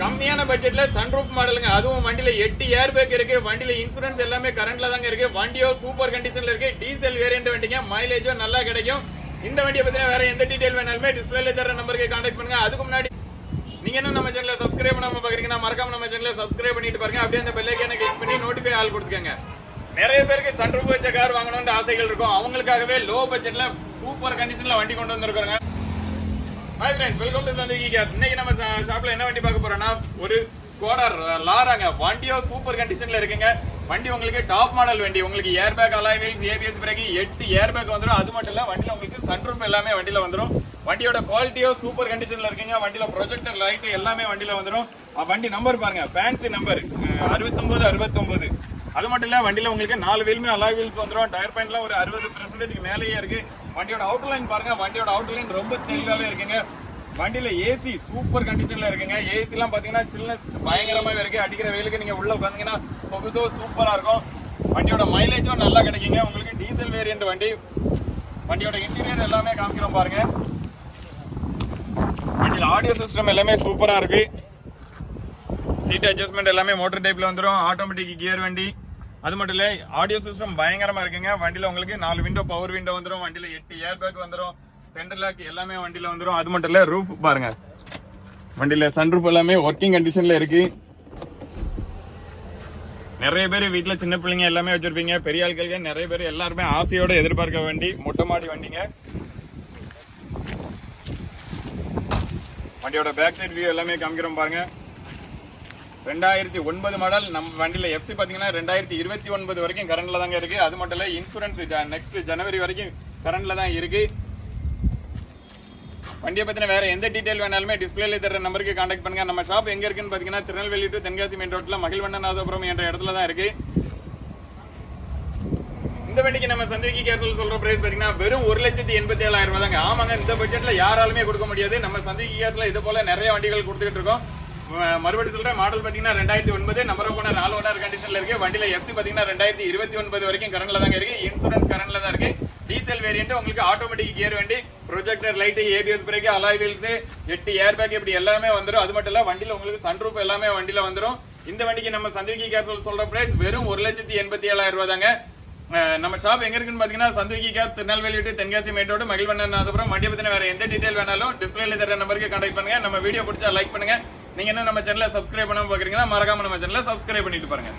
கம்மியான பட்ஜெட்ல சன்ரூப் மாடலுங்க அதுவும் வண்டியில எட்டு ஏர் பேக் இருக்கு. வண்டியில இன்சூரன்ஸ் எல்லாமே கரண்ட்ல தாங்க இருக்கு. வண்டியோ சூப்பர் கண்டிஷன்ல இருக்கு. டீசல் வேரியன்ட் வண்டிங்க. மைலேஜோ நல்லா கிடைக்கும். இந்த வண்டியை பத்தின வேற எந்த டீடைல் வேணாலுமே டிஸ்பிளேல தர நம்பருக்கு கான்டாக்ட் பண்ணுங்க. அதுக்கு முன்னாடி நீங்க என்ன நம்ம சேனலை சப்ஸ்கிரைப் பண்ணாம பாக்குறீங்கன்னா மறக்காம நம்ம சேனலை சப்ஸ்கிரைப் பண்ணிட்டு பாருங்க. அப்படியே அந்த பெல்லைக்கான கிளிக் பண்ணி நோட்டிஃபை ஆள் கொடுத்துக்கங்க. நிறைய பேருக்கு சன்ரூப் வச்ச கார் வாங்கணும்னு ஆசைகள் இருக்கும். அவங்களுக்காகவே லோ பட்ஜெட்ல சூப்பர் கண்டிஷன்ல வண்டி கொண்டு வந்திருக்காங்க hi friends welcome to Thanthi cars இன்னைக்கு நம்ம ஷாப்பில் ஷாப்ல என்ன வண்டி பார்க்க போறோம்னா ஒரு கோடர் லாராங்க வண்டியோ சூப்பர் கண்டிஷன்ல இருக்குங்க. வண்டி உங்களுக்கு டாப் மாடல் வண்டி. உங்களுக்கு air bag alloy wheels ABS பிறகு எட்டு ஏர் பேக் வந்துடும் அது மட்டும் இல்ல வண்டியில உங்களுக்கு சன்ரூப் எல்லாமே வண்டியில வந்துடும் வண்டியோட குவாலிட்டியோ சூப்பர் கண்டிஷன்ல இருக்குங்க. வண்டியில ப்ரொஜெக்டர் லைட் எல்லாமே வண்டியில வந்துடும் வண்டி நம்பர் பாருங்க. ஃபேன்சி நம்பர் அறுபத்தொன்பது அறுபத்தொன்பது அது மட்டும் இல்ல வண்டியில உங்களுக்கு நாலு வீலுமே அலா வீல்ஸ் வந்துடும் டயர் பாயிண்ட்லாம் ஒரு அறுபது பெர்சன்டேஜ்க்கு மேலேயே இருக்கு. வண்டியோட அவுட்லைன் பாருங்க வண்டியோட அவுட்லைன் ரொம்ப தெளிவாவே இருக்குங்க. வண்டியில ஏசி சூப்பர் கண்டிஷன்ல இருக்குங்க. ஏசி எல்லாம் பாத்தீங்கன்னா சில்னஸ் பயங்கரமாவே இருக்கு. அடிக்கிற வெயிலுக்கு நீங்க உள்ள உட்காந்தீங்கன்னா சொகுசோ சூப்பரா இருக்கும். வண்டியோட மைலேஜும் நல்லா கிடைக்குங்க. உங்களுக்கு டீசல் வேரியன்ட் வண்டி. வண்டியோட இன்டீரியர் எல்லாமே காமிக்கிறோம் பாருங்க. வண்டியில ஆடியோ சிஸ்டம் எல்லாமே சூப்பரா இருக்கு. சீட் அட்ஜஸ்ட்மெண்ட் எல்லாமே மோட்டர் டைப்ல வந்துடும் ஆட்டோமேட்டிக் கியர் வண்டி. அது மட்டும் இல்ல ஆடியோ சிஸ்டம் பயங்கரமா இருக்குங்க. வண்டியில உங்களுக்கு நாலு விண்டோ பவர் விண்டோ வந்துடும் வண்டியில எட்டு ஏர் பேக் வந்துடும் சென்டர் லாக் எல்லாமே வண்டியில வந்துடும் அது மட்டும் இல்ல ரூஃப் பாருங்க. வண்டியில சன் ரூஃப் எல்லாமே ஒர்க்கிங் கண்டிஷன்ல இருக்கு. நிறைய பேர் வீட்டில் சின்ன பிள்ளைங்க எல்லாமே வச்சிருப்பீங்க. பெரிய ஆட்களுக்கு நிறைய பேர் எல்லாருமே ஆசையோட எதிர்பார்க்க வண்டி. மொட்டை மாடி வண்டிங்க. வண்டியோட பேக் சைட் வியூ எல்லாமே காமிக்கிறோம் பாருங்க. ரெண்டாயிரத்தி ஒன்பது மாடல் நம்ம வண்டியில் எஃப்சி பார்த்தீங்கன்னா ரெண்டாயிரத்தி இருபத்தி ஒன்பது வரைக்கும் கரண்டில் தாங்க இருக்குது அது மட்டும் இல்லை இன்சூரன்ஸ் நெக்ஸ்ட் ஜனவரி வரைக்கும் கரண்டில் தான் இருக்குது வண்டியை பற்றின வேறு எந்த டீட்டெயில் வேணாலுமே டிஸ்பிளேல தர நம்பருக்கு காண்டாக்ட் பண்ணுங்க. நம்ம ஷாப் எங்கே இருக்குன்னு பார்த்தீங்கன்னா திருநெல்வேலி டு தென்காசி மெயின் ரோட்டில் மகிழ்வண்ணநாதபுரம் என்ற இடத்துல தான் இருக்குது இந்த வண்டிக்கு நம்ம சந்தைக்கு கேர்சல் சொல்ற பிரைஸ் பார்த்தீங்கன்னா வெறும் ஒரு லட்சத்தி எண்பத்தி ஏழாயிரம் ரூபாய் தாங்க. ஆமாங்க இந்த பட்ஜெட்ல யாராலுமே கொடுக்க முடியாது. நம்ம சந்தைக்கு கேர்ஸ்ல இது போல நிறைய வண்டிகள் கொடுத்துக்கிட்டு இருக்கோம். மறுபடியும் சொல்றேன் மாடல் பாத்தீங்கன்னா ரெண்டாயிரத்தி ஒன்பது நம்பர் போன நாலு ஓனர் கண்டிஷன்ல இருக்கு. வண்டியில எஃப்சி பாத்தீங்கன்னா ரெண்டாயிரத்தி இருபத்தி ஒன்பது வரைக்கும் கரண்ட்ல தாங்க இருக்கு. இன்சூரன்ஸ் கரண்ட்ல தான் இருக்கு. டீசல் வேரியன்ட் உங்களுக்கு ஆட்டோமேட்டிக் கியர் வண்டி projector light ABS brake alloy wheels எட்டு ஏர் பேக் இப்படி எல்லாமே வந்துடும் அது மட்டும் இல்ல வண்டியில உங்களுக்கு சன்ரூப் எல்லாமே வண்டியில வந்துடும் இந்த வண்டிக்கு நம்ம சந்திரிக்கி கேர்சல் சொல்ற பிரைஸ் வெறும் ஒரு லட்சத்தி எண்பத்தி ஏழாயிரம் ரூபா தாங்க நம்ம ஷாப் எங்க இருக்குன்னு பாத்தீங்கன்னா சந்துவிக்கி கேஸ் திருநெல்வேலி டு தென்காசி மேட்டோடு மகிழ்வண்ணன் அதுக்கப்புறம் வண்டியை பத்தின வேற எந்த டீடைல் வேணாலும் டிஸ்பிளேல தர நம்பருக்கு கான்டாக்ட் பண்ணுங்க. நம்ம வீடியோ பிடிச்சா லைக் பண்ணுங்க. நீங்க என்ன நம்ம சேனலை சப்ஸ்கிரைப் பண்ணாமல் பார்க்குறீங்கன்னா மறக்காம நம்ம சேனலை சப்ஸ்கிரைப் பண்ணிட்டு பாருங்க.